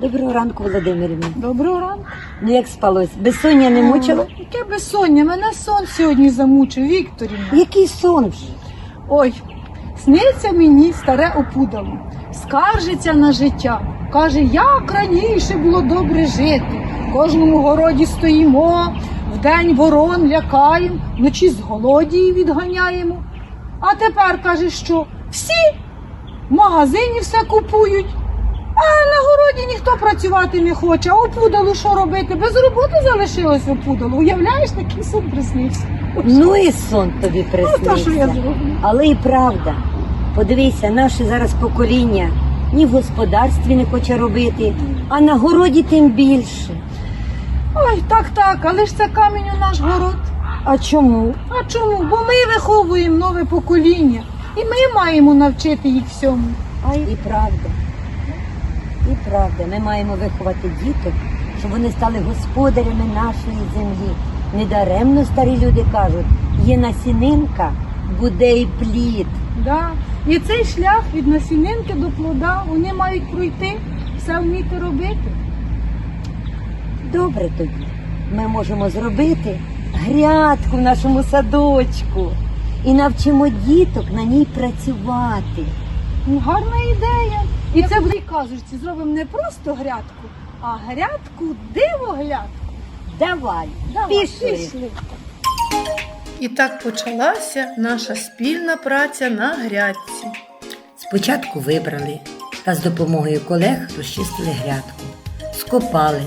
Доброго ранку, Володимирівна. Доброго ранку. Ну як спалось? Безсоння не мучило? Яке безсоння? Мене сон сьогодні замучив, Вікторівна. Який сон? Ой, сниться мені старе опудало. Скаржиться на життя. Каже, як раніше було добре жити. В кожному городі стоїмо, вдень ворон лякаємо, вночі з голодії відганяємо. А тепер каже, що всі в магазині все купують. А на городі ніхто працювати не хоче. А опудалу що робити? Без роботи залишилось опудало. Уявляєш, такий сон приснився. Ну і сон тобі Ну, то що я зроблю? Але і правда. Подивися, наше зараз покоління ні в господарстві не хоче робити, а на городі тим більше. Ой, так, так, але ж це камінь у наш город. А чому? А чому? Бо ми виховуємо нове покоління, і ми маємо навчити їх всьому. І правда. І правда, ми маємо виховати діток, щоб вони стали господарями нашої землі. Недаремно старі люди кажуть, є насінинка, буде і плід. Да. І цей шлях від насінинки до плода вони мають пройти, все вміти робити. Добре тоді. Ми можемо зробити грядку в нашому садочку і навчимо діток на ній працювати. Ну, гарна ідея. І це в цій казочці зробимо не просто грядку, а грядку дивоглядку. Давай, Давай, пішли. пішли. І так почалася наша спільна праця на грядці. Спочатку вибрали та з допомогою колег розчистили грядку, скопали,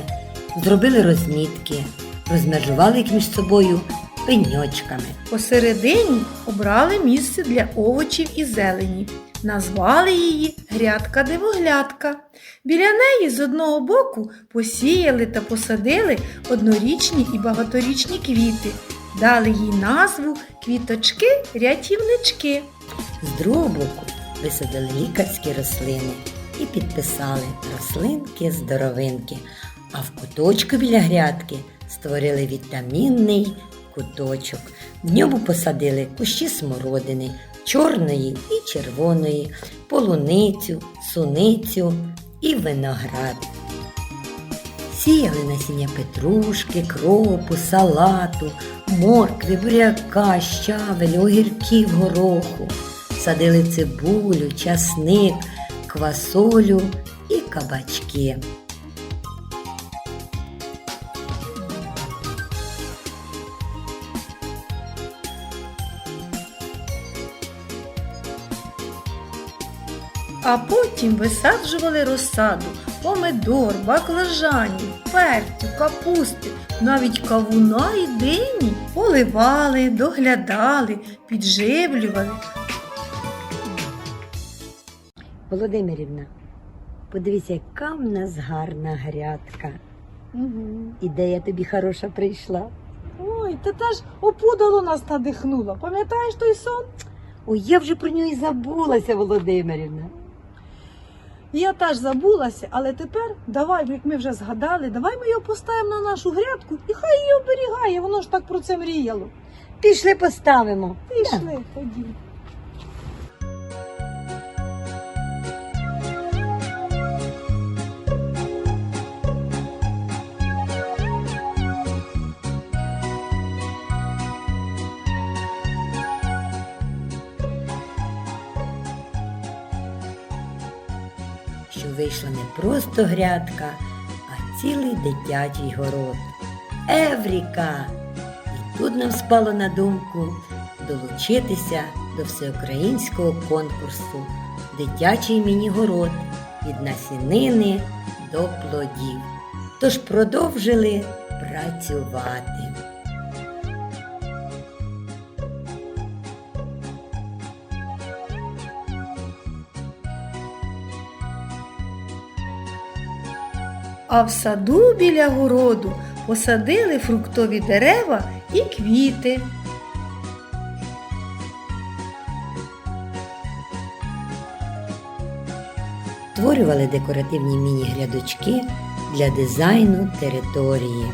зробили розмітки, розмежували їх між собою пеньочками. Посередині обрали місце для овочів і зелені. Назвали її грядка дивоглядка. Біля неї з одного боку посіяли та посадили однорічні і багаторічні квіти. Дали їй назву квіточки-рятівнички. З другого боку висадили лікарські рослини і підписали рослинки здоровинки. А в куточку біля грядки створили вітамінний куточок. В ньому посадили кущі смородини, чорної і червоної, полуницю, суницю і виноград. Сіяли насіння петрушки, кропу, салату, моркви, буряка, щавель, огірків, гороху. Садили цибулю, часник, квасолю і кабачки. А потім висаджували розсаду помидор, баклажанів, перцю, капусти, навіть кавуна і дині. Поливали, доглядали, підживлювали. Володимирівна, подивися, яка в нас гарна грядка. Ідея тобі хороша прийшла. Ой, та теж опудало нас надихнуло. Пам'ятаєш той сон? Ой, я вже про нього і забулася, Володимирівна. Я теж забулася, але тепер давай, як ми вже згадали, давай ми його поставимо на нашу грядку і хай її оберігає, воно ж так про це мріяло. Пішли поставимо. Пішли тоді. Вийшла не просто грядка, а цілий дитячий город. Евріка! І тут нам спало на думку долучитися до всеукраїнського конкурсу Дитячий міні-город від насінини до плодів. Тож продовжили працювати. А в саду біля городу посадили фруктові дерева і квіти. Створювали декоративні міні-грядочки для дизайну території.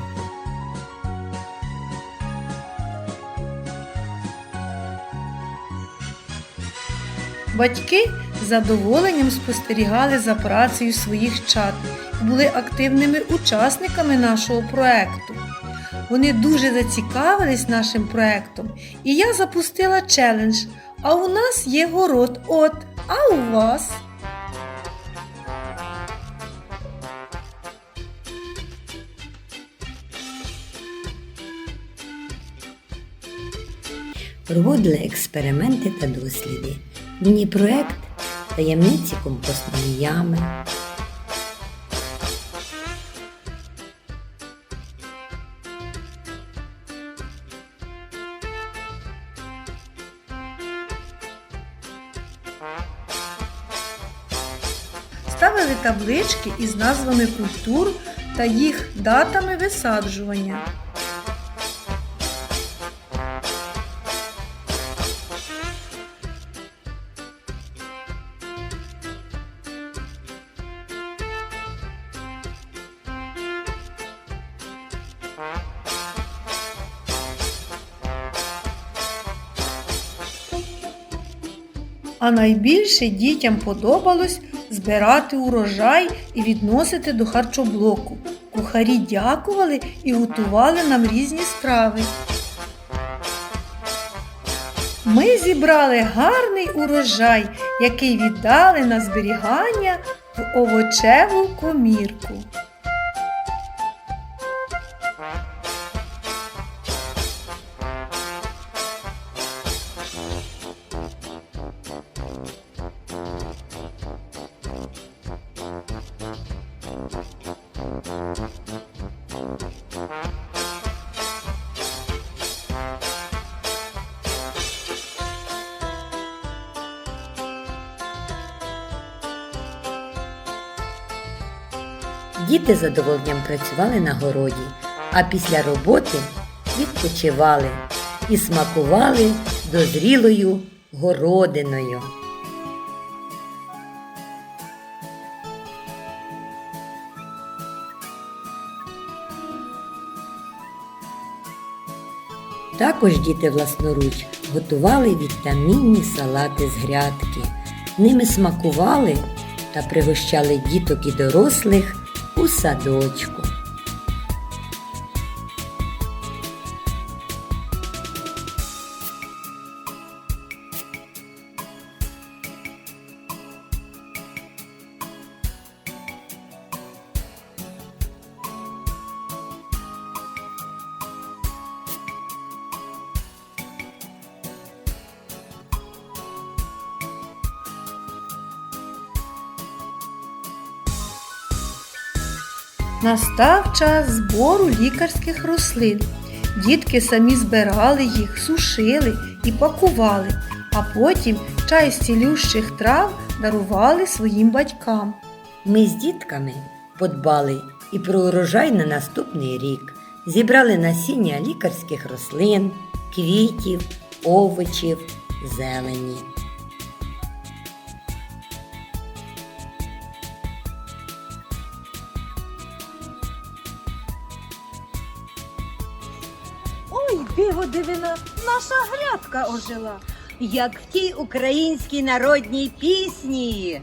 Батьки задоволенням спостерігали за працею своїх чат і були активними учасниками нашого проекту. Вони дуже зацікавились нашим проектом, і я запустила челендж. А у нас є город от, а у вас? Проводили експерименти та досліди. Міні-проект таємниці компостної ями. Ставили таблички із назвами культур та їх датами висаджування. А найбільше дітям подобалось збирати урожай і відносити до харчоблоку. Кухарі дякували і готували нам різні страви. Ми зібрали гарний урожай, який віддали на зберігання в овочеву комірку. Діти задоволенням працювали на городі, а після роботи відпочивали і смакували дозрілою городиною. Також діти власноруч готували вітамінні салати з грядки. Ними смакували та пригощали діток і дорослих у Настав час збору лікарських рослин. Дітки самі збирали їх, сушили і пакували, а потім чай з цілющих трав дарували своїм батькам. Ми з дітками подбали і про урожай на наступний рік. Зібрали насіння лікарських рослин, квітів, овочів, зелені. Ой, дивина, наша грядка ожила. Як в тій українській народній пісні.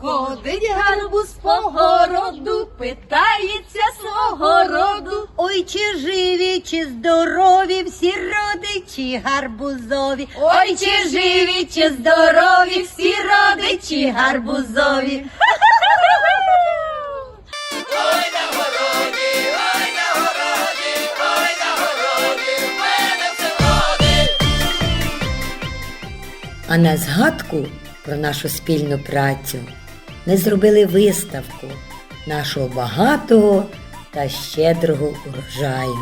Ходить гарбуз по городу, питається свого роду. Ой, чи живі, чи здорові всі родичі гарбузові. Ой, чи живі, чи здорові всі родичі гарбузові. А на згадку про нашу спільну працю ми зробили виставку нашого багатого та щедрого урожаю.